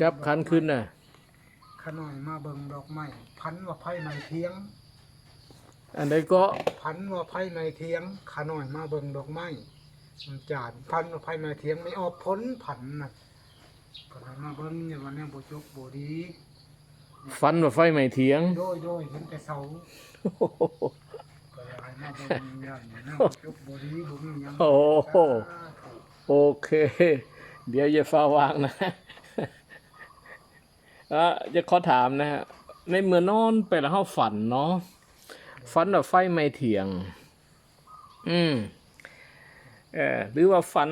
จับคันขึ้นน่ะขน่อยมาเบิ่งดอกไม้พันว่าไผในเทียง อันใดก็พันว่าไผในเทียงขน่อยมาเบิ่งดอกไม้มันจานพันว่าไผในเทียงไม่ออกพ้นผันน่ะก็เลยมาเบิ่งเนี่ยวันนี้บ่จบบ่ดี ฟันว่าไฟไหม้เถียง โดยโดยเห็นแต่เสาก็เลยให้มาเบิ่งอย่างนี้นะบ่จบบ่ดีบ่มีหยังโอ้โห โอเค เดี๋ยวอย่าฟ้าวางนะ อะจะขอถามนะฮะ ในเมื่อนอนไปแล้วเขาฝันเนาะ ฝันว่าไฟไหม้เถียง อืมเออหรือว่าฝัน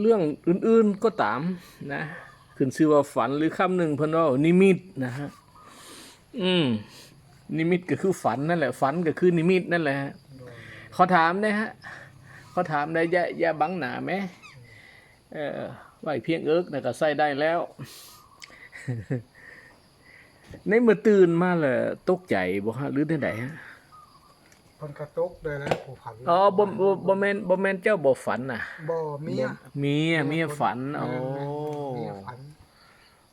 เรื่องอื่นๆก็ตามนะขึ้นชื่อว่าฝันหรือคำหนึ่งเพิ่นว่านิมิตนะฮะ อืม นิมิตก็คือฝันนั่นแหละ ฝันก็คือนิมิตนั่นแหละขอถามนะฮะขอถามได้ย่าอย่าบังหนาไหมเออไหวเพียงเอิกนะก็ใส่ได้แล้ว ในเมื่อตื่นมาเลยตกใจบ่ฮะหรือได้ไหนฮะเพิ่นกระตกเลยนะผู้ผันอ๋อบ่บ่บ่แม่นบ่แม่นเจ้าบ่ฝันน่ะบ่เมียเมียเมียฝันโอ้เมียฝัน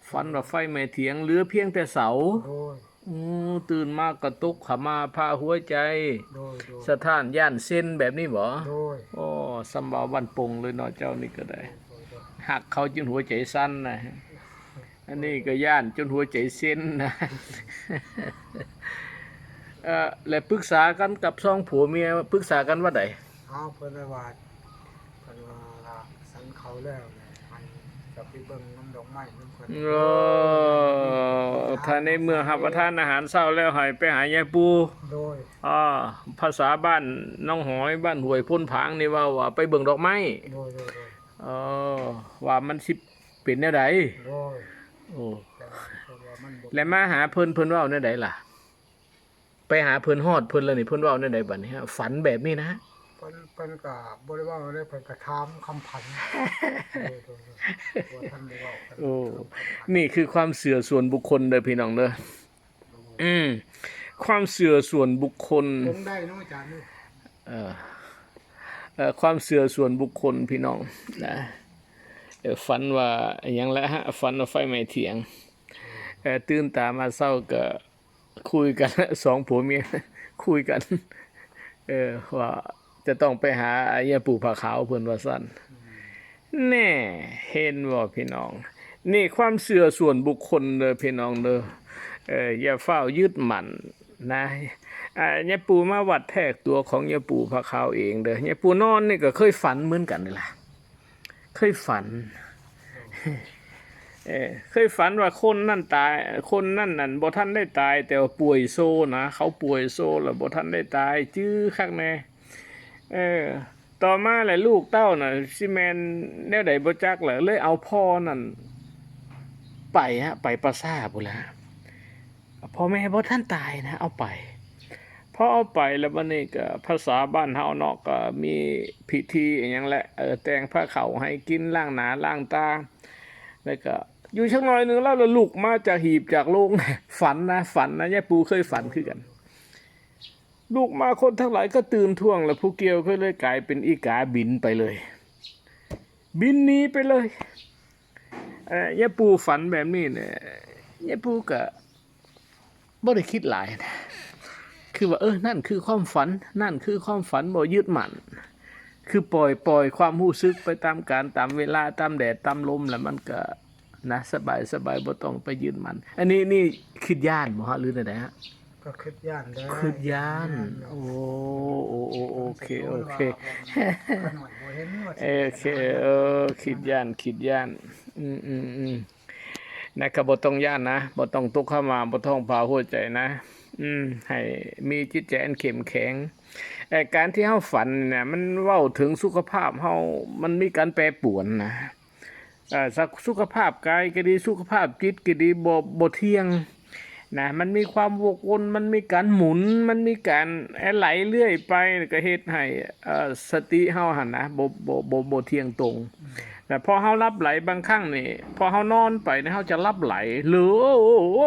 ฝันว่าไฟไหม้เถียงเหลือเพียงแต่เสาโดยอือตื่นมากกระตุกขามาพาหัวใจโดยโดยสถานย่านเส้นแบบนี้บ่โดยโอ้สำเบาวันปงเลยเนาะเจ้านี่ก็ได้โดยโดยหักเขาจนหัวใจสั้นนะ อันนี้ก็ย่านจนหัวใจเส้นนะเออและปรึกษากันกับสองผัวเมียปรึกษากันว่าใดเอาเพิ่นได้ว่าเพิ่นว่าสันเขาแล้วเนี่ยให้จะไปเบิ่งน้ำดอกไม้น้ำเพิ่นโอ้ถ้าในเมืองหับประทานอาหารเศร้าแล้วให้ไปหายายปูโดยอ่าภาษาบ้านน้องหอยบ้านห้วยพ้นผางนี่ว่าว่าไปเบิ่งดอกไม้โดยโดยโดยเออว่ามันสิเป็นแนวใดโดย โอ้แต่เพิ่นว่ามันบ่และมาหาเพิ่นเพิ่นเว่าแนวใดล่ะ ไปหาเพิ่นฮอดเพิ่นแล้วนี่เพิ่นเว่าแนวใดบัดนี้ฮะฝันแบบนี้นะเพิ่นเพิ่นก็บ่ได้เว่าอะไรเพิ่นก็ถามคำพันโดยโดยโดยบ่ทันได้เว้ากันโอ้นี่คือความเสื่อส่วนบุคคลเด้อพี่น้องเด้ออืมความเสื่อส่วนบุคคลคงได้เนาะอาจารย์นี่เอ่อเอ่อความเสื่อส่วนบุคคลพี่น้องนะเอ่อ ฝันว่าอหยังละฮะฝันว่าไฟไหม้เถียงตื่นตามาเศร้าก็คุยกันสองผัวเมียคุยกัน เออว่าจะต้องไปหาไอ้ยาปู่ผาขาวเพิ่อนว่าสั้นแน่เห็นว่าพี่น้อง นี่ความเสื่อส่วนบุคคลเด้อพี่น้องเด้อเอออย่าเฝ้ายึดหมั่นนะอ่ายาปู่มาวัดแทกตัวของยาปู่ผาขาวเองเด้อยาปู่นอนนี่ก็เคยฝันเหมือนกันนี่ล่ะ เคยฝัน เออเคยฝันว่าคนนั่นตาย คนนั่นนั่นบ่ท่านได้ตาย แต่ว่าป่วยโซนะเขาป่วยโซแล้วบ่ท่านได้ตาย จื้อคักแน่เออ ต่อมาแหละลูกเต้าน่ะซิแมนแนวใดบ่จักแหละเลยเอาพ่อนั่นไปฮะไปประสาทพุ่นละพ่อแม่บ่ท่านตายนะ เอาไป พอเอาไปแล้วบัดนี้ก็ภาษาบ้านเฮาเนาะก็มีพิธีอหยังแหละเออแต่งผ้าขาให้กินล้างหนาล้างตาแล้วก็อยู่ชักหน่อยหนึ่งแล้วเราลุกมาจากหีบจากโลงฝันนะฝันนะยายปูเคยฝันคือกัน ลูกมาคนทั้งหลายก็ตื่นท่วง แล้วผู้เกียวก็เลยกลายเป็นอีกาบินไปเลย บินหนีไปเลยเอ่อยายปูฝันแบบนี้เนี่ยยายปูก็บ่ได้คิดหลายนะ คือว่าเออนั่นคือความฝัน นั่นคือความฝันบ่ยึดมั่นคือปล่อยปล่อยความรู้สึกไปตามการตามเวลาตามแดดตามลมแล้วมันก็นะสบายสบายบ่ต้องไปยืนมัน อันนี้นี่คิดย่านบ่ฮะหรือไดฮะก็คิดย่านได้คิดย่านโอ้โอ้โอ้โอเคโอเคขน่อยบ่เห็นว่าเออโอเคเออคิดย่านคิดย่านอืมอืมอืมนะครับบ่ต้องย่านนะบ่ต้องตกเข้ามาบ่ต้องพาหัวใจนะ อืมให้มีจิตใจอันเข้มแข็งไอ้การที่เฮาฝันเนี่ยมันเว้าถึงสุขภาพเฮามันมีการแปรปรวนนะอ่อสักสุขภาพกายก็ดีสุขภาพจิตก็ดีบ่บ่เที่ยงนะมันมีความวกวนมันมีการหมุน มันมีการไหลเรื่อยไปก็เฮ็ดให้สติเฮาหั่นนะบ่บ่บ่บ่เที่ยงตรง แต่พอเฮารับไหลบางครั้งนี่พอเฮานอนไปเนี่ยเฮาจะรับไหลหรือโอ้โห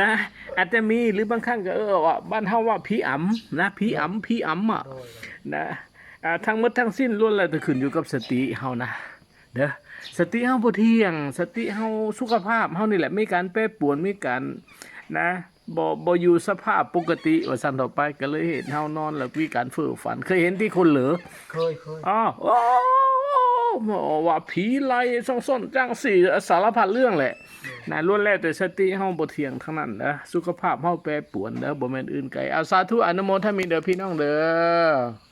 นะ อาจจะมีหรือบางครั้งก็เออว่าบ้านเฮาว่าผีอ๋ำนะผีอ๋ำผีอ๋ำอะโดยนะอ่าทั้งหมดทั้งสิ้นล้วนแล้วแต่ขึ้นอยู่กับสติเฮานะเด้อสติเฮาบ่เที่ยง สติเฮาสุขภาพเฮานี่แหละมีการแปรปรวนมีการนะบ่บ่อยู่สภาพปกติว่าซั่นต่อไปก็เลยเห็นเฮานอนแล้วมีการเฟ้อฝัน เคยเห็นที่คนเหลือเคยเคยอ๋อโอ้ ว่าผีไล่ซ่องซ่อนจังสี่สารพัดเรื่องแหละนะล้วนแล้วแต่สติเฮาบ่เที่ยงทั้งนั้นนะสุขภาพเฮาแปรปรวนเด้อบ่แม่นอื่นไกลเอาสาธุอนุโมทนามิเด้อพี่น้องเด้อ